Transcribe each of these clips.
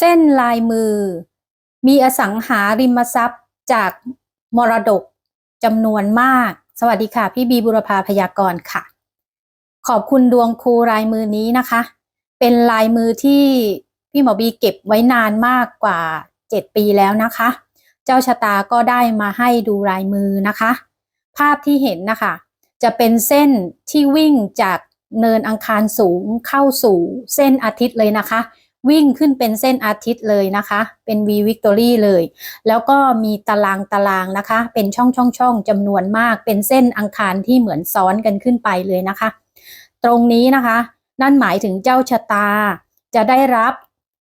เส้นลายมือ มีอสังหาริมทรัพย์จากมรดกจำนวนมาก สวัสดีค่ะ พี่บีบุรพาพยากรณ์ค่ะ ขอบคุณดวงครูลายมือนี้นะคะ เป็นลายมือที่พี่หมอบีเก็บไว้นานมากกว่า 7 ปีแล้วนะคะ เจ้าชะตาก็ได้มาให้ดูลายมือนะคะ ภาพที่เห็นนะคะ จะเป็นเส้นที่วิ่งจากเนินอังคารสูงเข้าสู่เส้นอาทิตย์เลยนะคะ วิ่งขึ้นเป็นเส้นอาทิตย์เลยนะคะ เป็น V Victory เลย แล้วก็มีตารางตารางนะคะ เป็นช่องช่องช่องจำนวนมาก เป็นเส้นอังคารที่เหมือนซ้อนกันขึ้นไปเลยนะคะ ตรงนี้นะคะ นั่นหมายถึงเจ้าชะตา จะได้รับ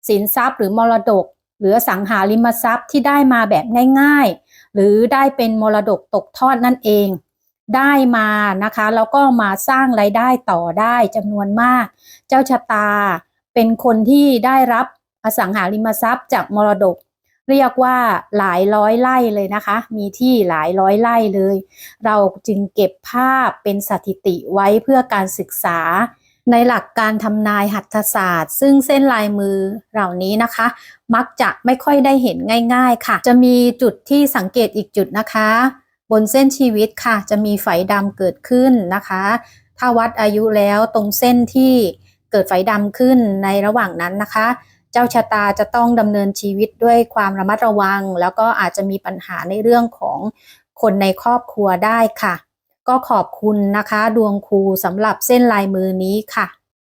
สินทรัพย์หรือมรดก หรือสังหาริมทรัพย์ที่ได้มาแบบง่ายๆ หรือได้เป็นมรดกตกทอดนั่นเอง ได้มานะคะ แล้วก็มาสร้างไรายได้ต่อได้จำนวนมาก เจ้าชะตา เป็นคนที่ได้รับอสังหาริมทรัพย์จากมรดก เรียกว่าหลายร้อยไร่เลยนะคะ มีที่หลายร้อยไร่เลย เราจึงเก็บภาพเป็นสถิติไว้เพื่อการศึกษา ในหลักการทำนายหัตถศาสตร์ ซึ่งเส้นลายมือเหล่านี้นะคะ มักจะไม่ค่อยได้เห็นง่ายๆค่ะ จะมีจุดที่สังเกตอีกจุดนะคะ บนเส้นชีวิตค่ะ จะมีไฝดำเกิดขึ้นนะคะ ถ้าวัดอายุแล้วตรงเส้นที่ เกิดไฟดำขึ้นในระหว่างนั้นนะคะ เจ้าชะตาจะต้องดำเนินชีวิตด้วยความระมัดระวัง แล้วก็อาจจะมีปัญหาในเรื่องของคนในครอบครัวได้ค่ะ ก็ขอบคุณนะคะ ดวงครูสำหรับเส้นลายมือนี้ค่ะ